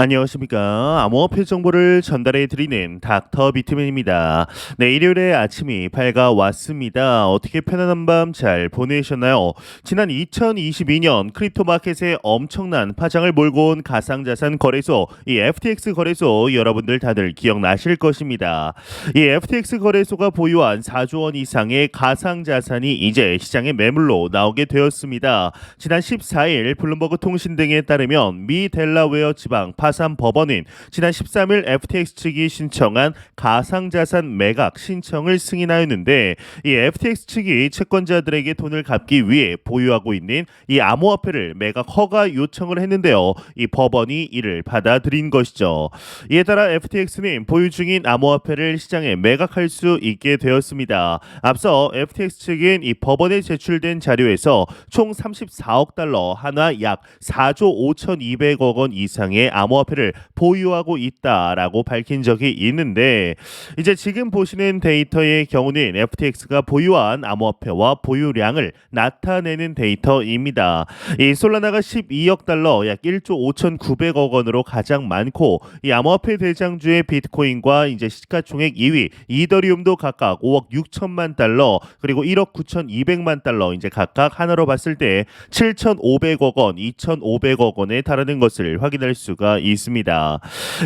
안녕하십니까. 암호화폐 정보를 전달해 드리는 닥터 비트맨입니다. 네, 일요일에 아침이 밝아 왔습니다. 어떻게 편안한 밤 잘 보내셨나요? 지난 2022년 크립토 마켓에 엄청난 파장을 몰고 온 가상자산 거래소, 이 FTX 거래소 여러분들 다들 기억나실 것입니다. 이 FTX 거래소가 보유한 4조 원 이상의 가상자산이 이제 시장에 매물로 나오게 되었습니다. 지난 14일 블룸버그 통신 등에 따르면 미 델라웨어 지방 파산 법원은 지난 13일 FTX 측이 신청한 가상자산 매각 신청을 승인하였는데 이 FTX 측이 채권자들에게 돈을 갚기 위해 보유하고 있는 이 암호화폐를 매각 허가 요청을 했는데요. 이 법원이 이를 받아들인 것이죠. 이에 따라 FTX는 보유 중인 암호화폐를 시장에 매각할 수 있게 되었습니다. 앞서 FTX 측은 이 법원에 제출된 자료에서 총 34억 달러 하나 약 4조 5,200억 원 이상의 암호 화폐를 보유하고 있다라고 밝힌 적이 있는데 이제 지금 보시는 데이터의 경우는 FTX가 보유한 암호화폐와 보유량을 나타내는 데이터입니다. 이 솔라나가 12억 달러 약 1조 5,900억 원으로 가장 많고 이 암호화폐 대장주의 비트코인과 이제 시가총액 2위 이더리움도 각각 5억 6천만 달러 그리고 1억 9,200만 달러 이제 각각 하나로 봤을 때 7,500억 원, 2,500억 원에 달하는 것을 확인할 수가 있습니다.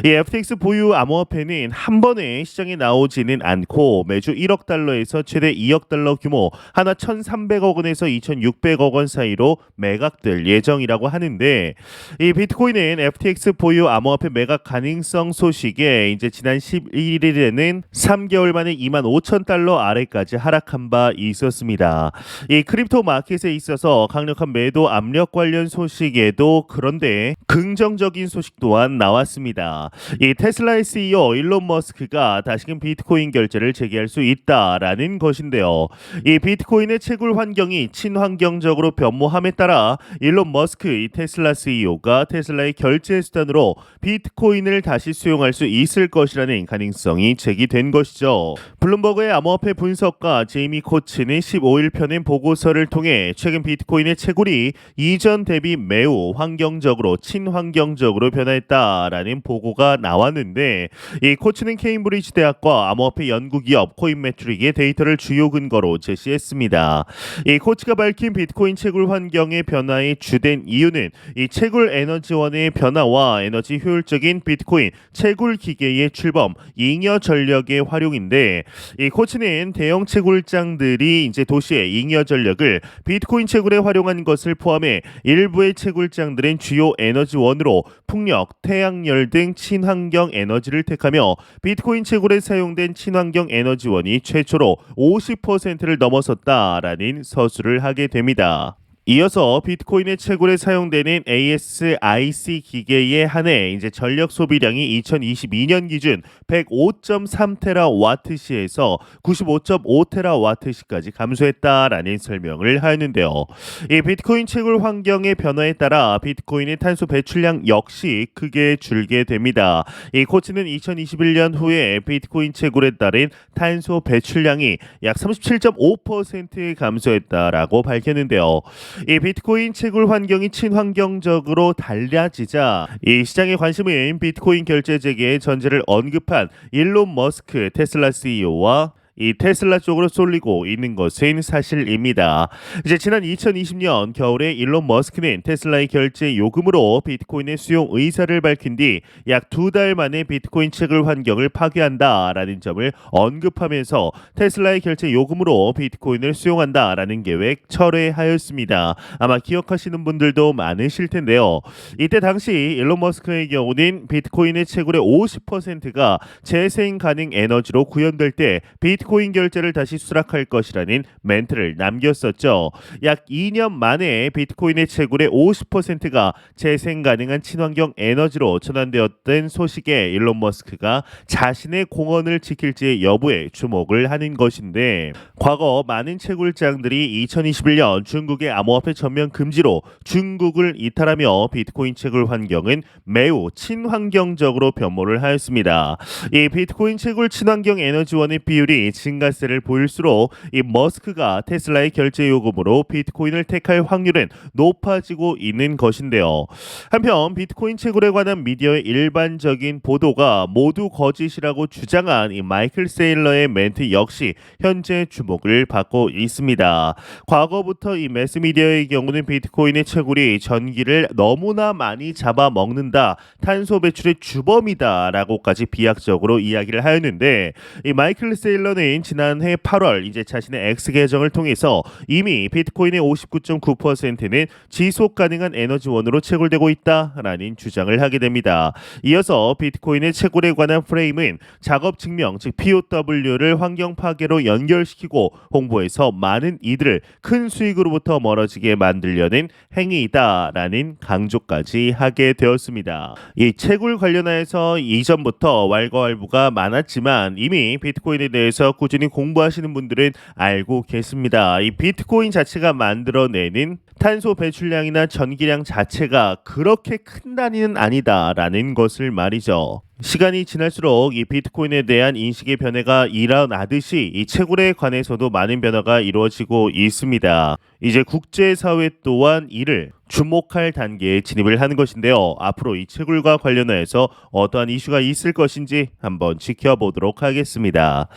이 FTX 보유 암호화폐는 한 번에 시장에 나오지는 않고 매주 1억 달러에서 최대 2억 달러 규모 하나 1,300억 원에서 2,600억 원 사이로 매각될 예정이라고 하는데 이 비트코인은 FTX 보유 암호화폐 매각 가능성 소식에 이제 지난 11일에는 3개월 만에 2만 5천 달러 아래까지 하락한 바 있었습니다. 이 크립토 마켓에 있어서 강력한 매도 압력 관련 소식에도 그런데 긍정적인 소식 또한 나왔습니다. 이 테슬라의 CEO 일론 머스크가 다시금 비트코인 결제를 재개할 수 있다라는 것인데요. 이 비트코인의 채굴 환경이 친환경적으로 변모함에 따라 일론 머스크 이 테슬라 CEO가 테슬라의 결제 수단으로 비트코인을 다시 수용할 수 있을 것이라는 가능성이 제기된 것이죠. 블룸버그의 암호화폐 분석가 제이미 코츠는 15일 펴낸 보고서를 통해 최근 비트코인의 채굴이 이전 대비 매우 환경적으로 친환경적으로 변 화했다라는 보고가 나왔는데 이 코츠는 케임브리지 대학과 암호화폐 연구기업 코인메트릭의 데이터를 주요 근거로 제시했습니다. 이 코츠가 밝힌 비트코인 채굴 환경의 변화의 주된 이유는 이 채굴 에너지원의 변화와 에너지 효율적인 비트코인 채굴 기계의 출범, 잉여 전력의 활용인데 이 코츠는 대형 채굴장들이 이제 도시의 잉여 전력을 비트코인 채굴에 활용한 것을 포함해 일부의 채굴장들은 주요 에너지원으로 풍력, 태양열 등 친환경 에너지를 택하며 비트코인 채굴에 사용된 친환경 에너지원이 최초로 50%를 넘어섰다라는 서술을 하게 됩니다. 이어서 비트코인의 채굴에 사용되는 ASIC 기계에 한해 이제 전력 소비량이 2022년 기준 105.3테라 와트시에서 95.5 테라 와트시까지 감소했다라는 설명을 하였는데요. 이 비트코인 채굴 환경의 변화에 따라 비트코인의 탄소 배출량 역시 크게 줄게 됩니다. 이 코치는 2021년 후에 비트코인 채굴에 따른 탄소 배출량이 약 37.5% 감소했다라고 밝혔는데요. 이 비트코인 채굴 환경이 친환경적으로 달라지자 이 시장의 관심은 비트코인 결제 재개의 전제를 언급한 일론 머스크 테슬라 CEO와 이 테슬라 쪽으로 쏠리고 있는 것은 사실입니다. 이제 지난 2020년 겨울에 일론 머스크는 테슬라의 결제 요금으로 비트코인의 수용 의사를 밝힌 뒤 약 두 달 만에 비트코인 채굴 환경을 파괴한다라는 점을 언급하면서 테슬라의 결제 요금으로 비트코인을 수용한다라는 계획 철회하였습니다. 아마 기억하시는 분들도 많으실 텐데요. 이때 당시 일론 머스크의 경우는 비트코인의 채굴의 50%가 재생 가능 에너지로 구현될 때 비트 비트코인 결제를 다시 수락할 것이라는 멘트를 남겼었죠. 약 2년 만에 비트코인의 채굴의 50%가 재생 가능한 친환경 에너지로 전환되었던 소식에 일론 머스크가 자신의 공헌을 지킬지 여부에 주목을 하는 것인데 과거 많은 채굴장들이 2021년 중국의 암호화폐 전면 금지로 중국을 이탈하며 비트코인 채굴 환경은 매우 친환경적으로 변모를 하였습니다. 이 비트코인 채굴 친환경 에너지원의 비율이 증가세를 보일수록 이 머스크가 테슬라의 결제 요금으로 비트코인을 택할 확률은 높아지고 있는 것인데요. 한편 비트코인 채굴에 관한 미디어의 일반적인 보도가 모두 거짓이라고 주장한 이 마이클 세일러의 멘트 역시 현재 주목을 받고 있습니다. 과거부터 이 매스미디어의 경우는 비트코인의 채굴이 전기를 너무나 많이 잡아먹는다, 탄소 배출의 주범이다라고까지 비약적으로 이야기를 하였는데 이 마이클 세일러는 지난해 8월 이제 자신의 X 계정을 통해서 이미 비트코인의 59.9%는 지속 가능한 에너지원으로 채굴되고 있다라는 주장을 하게 됩니다. 이어서 비트코인의 채굴에 관한 프레임은 작업 증명 즉 POW를 환경 파괴로 연결시키고 홍보해서 많은 이들을 큰 수익으로부터 멀어지게 만들려는 행위이다라는 강조까지 하게 되었습니다. 이 채굴 관련하여서 이전부터 왈가왈부가 많았지만 이미 비트코인에 대해서 꾸준히 공부하시는 분들은 알고 계십니다. 이 비트코인 자체가 만들어내는 탄소 배출량이나 전기량 자체가 그렇게 큰 단위는 아니다라는 것을 말이죠. 시간이 지날수록 이 비트코인에 대한 인식의 변화가 일어나듯이 이 채굴에 관해서도 많은 변화가 이루어지고 있습니다. 이제 국제사회 또한 이를 주목할 단계에 진입을 하는 것인데요. 앞으로 이 채굴과 관련해서 어떠한 이슈가 있을 것인지 한번 지켜보도록 하겠습니다.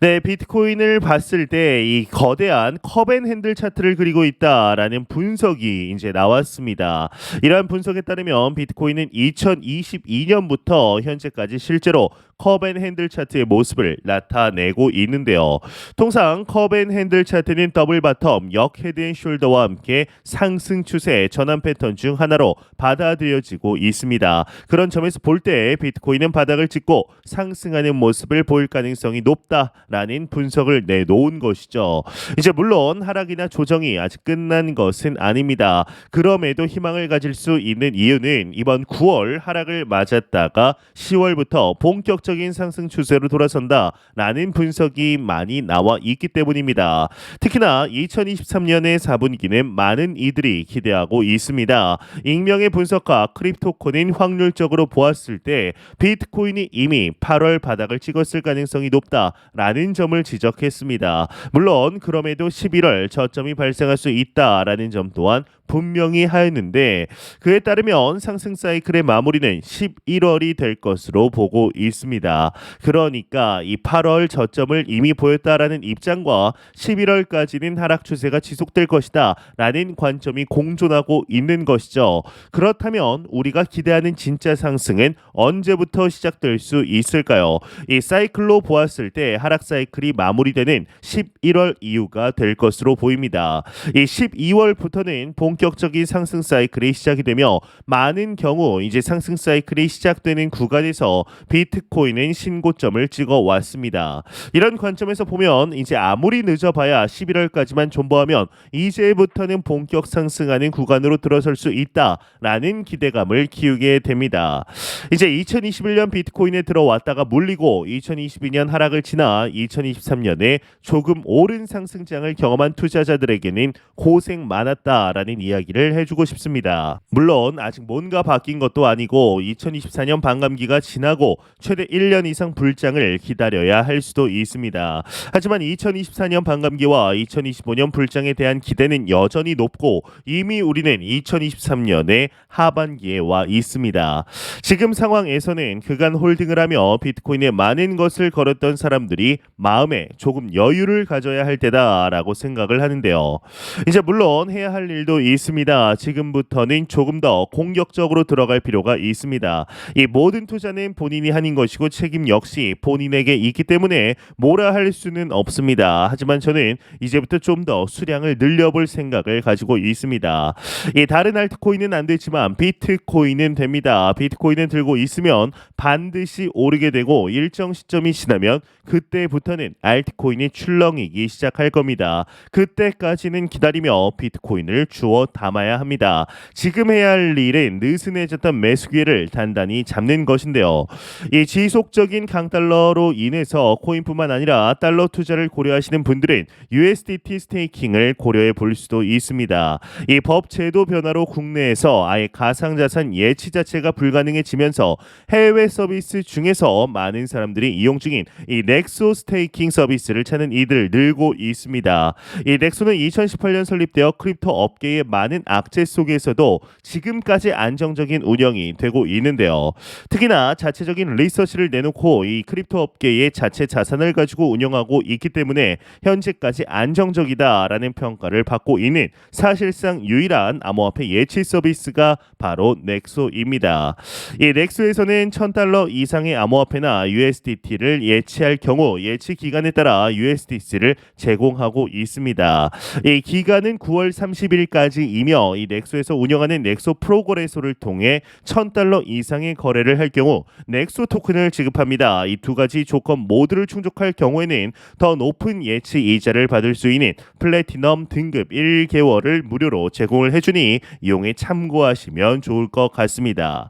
네, 비트코인을 봤을 때 이 거대한 컵앤핸들 차트를 그리고 있다라는 분석이 이제 나왔습니다. 이러한 분석에 따르면 비트코인은 2022년부터 현재까지 실제로 컵앤핸들 차트의 모습을 나타내고 있는데요. 통상 컵앤핸들 차트는 더블 바텀, 역 헤드앤숄더와 함께 상승 추세 전환 패턴 중 하나로 받아들여지고 있습니다. 그런 점에서 볼 때 비트코인은 바닥을 찍고 상승하는 모습을 보일 가능성이 높다라는 분석을 내놓은 것이죠. 이제 물론 하락이나 조정이 아직 끝난 것은 아닙니다. 그럼에도 희망을 가질 수 있는 이유는 이번 9월 하락을 맞았다가 10월부터 본격적인 상승 추세로 돌아선다라는 분석이 많이 나와 있기 때문입니다. 특히나 2023년의 4분기는 많은 이들이 기대하고 있습니다. 익명의 분석가 크립토코는 확률적으로 보았을 때 비트코인이 이미 8월 바닥을 찍었을 가능성이 높다라는 점을 지적했습니다. 물론 그럼에도 11월 저점이 발생할 수 있다라는 점 또한 분명히 하였는데 그에 따르면 상승 사이클의 마무리는 11월이 될 것 으로 보고 있습니다. 그러니까 이 8월 저점을 이미 보였다라는 입장과 11월까지는 하락 추세가 지속될 것이다라는 관점이 공존하고 있는 것이죠. 그렇다면 우리가 기대하는 진짜 상승은 언제부터 시작될 수 있을까요? 이 사이클로 보았을 때 하락 사이클이 마무리되는 11월 이후가 될 것으로 보입니다. 이 12월부터는 본격적인 상승 사이클이 시작이 되며 많은 경우 이제 상승 사이클이 시작되는 구간 에서 비트코인은 신고점을 찍어 왔습니다. 이런 관점에서 보면 이제 아무리 늦어봐야 11월까지만 존버하면 이제부터는 본격 상승하는 구간으로 들어설 수 있다라는 기대감을 키우게 됩니다. 이제 2021년 비트코인에 들어왔다가 물리고 2022년 하락을 지나 2023년에 조금 오른 상승장을 경험한 투자자들에게는 고생 많았다라는 이야기를 해주고 싶습니다. 물론 아직 뭔가 바뀐 것도 아니고 2024년 반감기 가 지나고 최대 1년 이상 불장을 기다려야 할 수도 있습니다. 하지만 2024년 반감기와 2025년 불장에 대한 기대는 여전히 높고 이미 우리는 2023년의 하반기에 와 있습니다. 지금 상황에서는 그간 홀딩을 하며 비트코인에 많은 것을 걸었던 사람들이 마음에 조금 여유를 가져야 할 때다라고 생각을 하는데요. 이제 물론 해야 할 일도 있습니다. 지금부터는 조금 더 공격적으로 들어갈 필요가 있습니다. 이 모든 투 자는 본인이 하는 것이고 책임 역시 본인에게 있기 때문에 뭐라 할 수는 없습니다. 하지만 저는 이제부터 좀 더 수량을 늘려볼 생각을 가지고 있습니다. 이 다른 알트코인은 안 되지만 비트코인은 됩니다. 비트코인은 들고 있으면 반드시 오르게 되고 일정 시점이 지나면 그때부터는 알트코인이 출렁이기 시작할 겁니다. 그때까지는 기다리며 비트코인을 주워 담아야 합니다. 지금 해야 할 일은 느슨해졌던 매수 기회를 단단히 잡는 것 인데요. 이 지속 지속적인 강달러로 인해서 코인뿐만 아니라 달러 투자를 고려하시는 분들은 USDT 스테이킹을 고려해 볼 수도 있습니다. 이 법 제도 변화로 국내에서 아예 가상자산 예치 자체가 불가능해지면서 해외 서비스 중에서 많은 사람들이 이용 중인 이 넥소 스테이킹 서비스를 찾는 이들 늘고 있습니다. 이 넥소는 2018년 설립되어 크립토 업계의 많은 악재 속에서도 지금까지 안정적인 운영이 되고 있는데요. 특히나 자체적인 리서치를 내놓고 이 크립토 업계의 자체 자산을 가지고 운영하고 있기 때문에 현재까지 안정적이다라는 평가를 받고 있는 사실상 유일한 암호화폐 예치 서비스가 바로 넥소입니다. 이 넥소에서는 1000달러 이상의 암호화폐나 USDT를 예치할 경우 예치 기간에 따라 USDC를 제공하고 있습니다. 이 기간은 9월 30일까지이며 이 넥소에서 운영하는 넥소 프로거래소를 통해 1000달러 이상의 거래를 할 경우 넥소 토큰을 지급합니다. 이 두 가지 조건 모두를 충족할 경우에는 더 높은 예치 이자를 받을 수 있는 플래티넘 등급 1개월을 무료로 제공을 해주니 이용에 참고하시면 좋을 것 같습니다.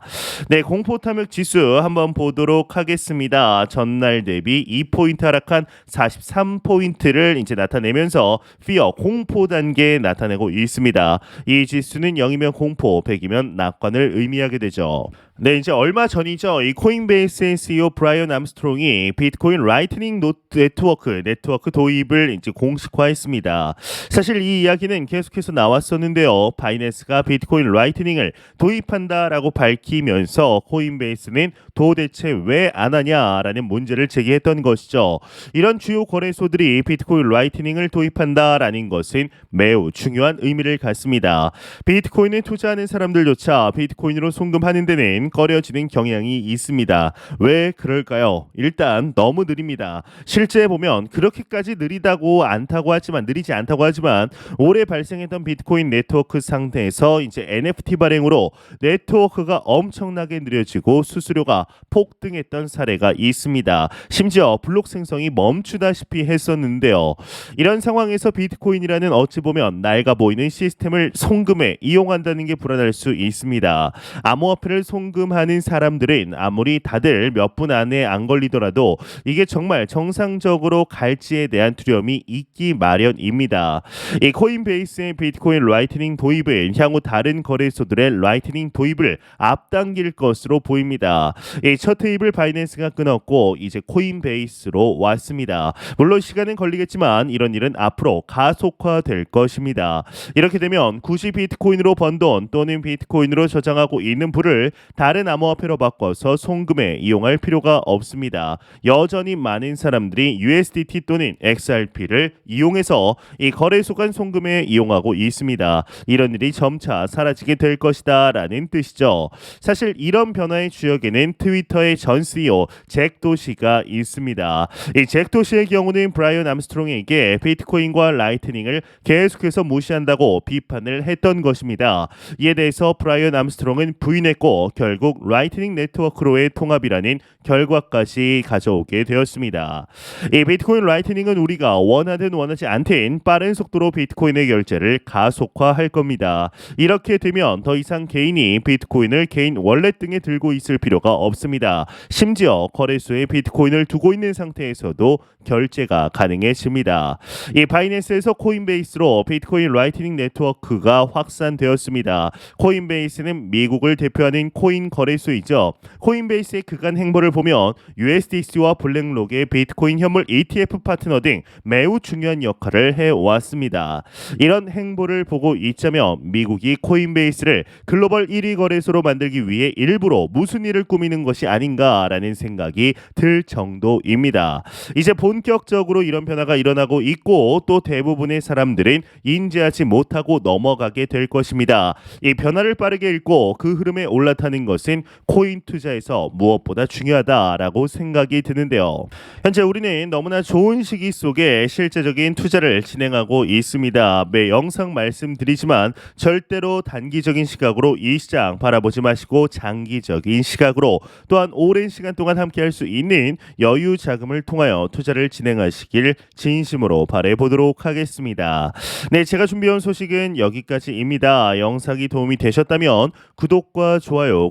네, 공포 탐욕 지수 한번 보도록 하겠습니다. 전날 대비 2포인트 하락한 43포인트를 이제 나타내면서 피어 공포 단계에 나타내고 있습니다. 이 지수는 0이면 공포, 100이면 낙관을 의미하게 되죠. 네, 이제 얼마 전이죠. 이 코인베이스의 CEO 브라이언 암스트롱이 비트코인 라이트닝 노 네트워크 네트워크 도입을 이제 공식화했습니다. 사실 이 이야기는 계속해서 나왔었는데요. 바이낸스가 비트코인 라이트닝을 도입한다라고 밝히면서 코인베이스는 도대체 왜 안 하냐라는 문제를 제기했던 것이죠. 이런 주요 거래소들이 비트코인 라이트닝을 도입한다라는 것은 매우 중요한 의미를 갖습니다. 비트코인에 투자하는 사람들조차 비트코인으로 송금하는 데는 꺼려지는 경향이 있습니다. 왜 그럴까요? 일단 너무 느립니다. 실제 보면 그렇게까지 느리다고 않다고 하지만 느리지 않다고 하지만 올해 발생했던 비트코인 네트워크 상태에서 이제 NFT 발행으로 네트워크가 엄청나게 느려지고 수수료가 폭등했던 사례가 있습니다. 심지어 블록 생성이 멈추다시피 했었는데요. 이런 상황에서 비트코인이라는 어찌 보면 낡아 보이는 시스템을 송금해 이용한다는 게 불안할 수 있습니다. 암호화폐를 송금 하는 사람들은 아무리 다들 몇 분 안에 안 걸리더라도 이게 정말 정상적으로 갈지에 대한 두려움이 있기 마련입니다. 이 코인베이스의 비트코인 라이트닝 도입은 향후 다른 거래소들의 라이트닝 도입을 앞당길 것으로 보입니다. 이첫 테이블 바이낸스가 끊었고 이제 코인베이스로 왔습니다. 물론 시간은 걸리겠지만 이런 일은 앞으로 가속화될 것입니다. 이렇게 되면 굳이 비트코인으로 번 돈 또는 비트코인으로 저장하고 있는 부를 다른 암호화폐로 바꿔서 송금에 이용할 필요가 없습니다. 여전히 많은 사람들이 USDT 또는 XRP를 이용해서 이 거래소 간 송금에 이용하고 있습니다. 이런 일이 점차 사라지게 될 것이다 라는 뜻이죠. 사실 이런 변화의 주역에는 트위터의 전 CEO 잭 도시가 있습니다. 이 잭 도시의 경우는 브라이언 암스트롱에게 비트코인과 라이트닝을 계속해서 무시한다고 비판을 했던 것입니다. 이에 대해서 브라이언 암스트롱은 부인했고 결국 라이트닝 네트워크로의 통합이라는 결과까지 가져오게 되었습니다. 이 비트코인 라이트닝은 우리가 원하든 원하지 않든 빠른 속도로 비트코인의 결제를 가속화할 겁니다. 이렇게 되면 더 이상 개인이 비트코인을 개인 월렛 등에 들고 있을 필요가 없습니다. 심지어 거래소에 비트코인을 두고 있는 상태에서도 결제가 가능해집니다. 이 바이낸스에서 코인베이스로 비트코인 라이트닝 네트워크가 확산되었습니다. 코인베이스는 미국을 대표하는 코인 거래소이죠. 코인베이스의 그간 행보를 보면 USDC와 블랙록의 비트코인 현물 ETF 파트너 등 매우 중요한 역할을 해왔습니다. 이런 행보를 보고 있자면 미국이 코인베이스를 글로벌 1위 거래소로 만들기 위해 일부러 무슨 일을 꾸미는 것이 아닌가라는 생각이 들 정도입니다. 이제 본격적으로 이런 변화가 일어나고 있고 또 대부분의 사람들은 인지하지 못하고 넘어가게 될 것입니다. 이 변화를 빠르게 읽고 그 흐름에 올라타는 것은 코인 투자에서 무엇보다 중요하다라고 생각이 드는데요. 현재 우리는 너무나 좋은 시기 속에 실제적인 투자를 진행하고 있습니다. 매 영상 말씀드리지만 절대로 단기적인 시각으로 이 시장 바라보지 마시고 장기적인 시각으로 또한 오랜 시간 동안 함께 할 수 있는 여유 자금을 통하여 투자를 진행하시길 진심으로 바래 보도록 하겠습니다. 네, 제가 준비한 소식은 여기까지입니다. 영상이 도움이 되셨다면 구독과 좋아요,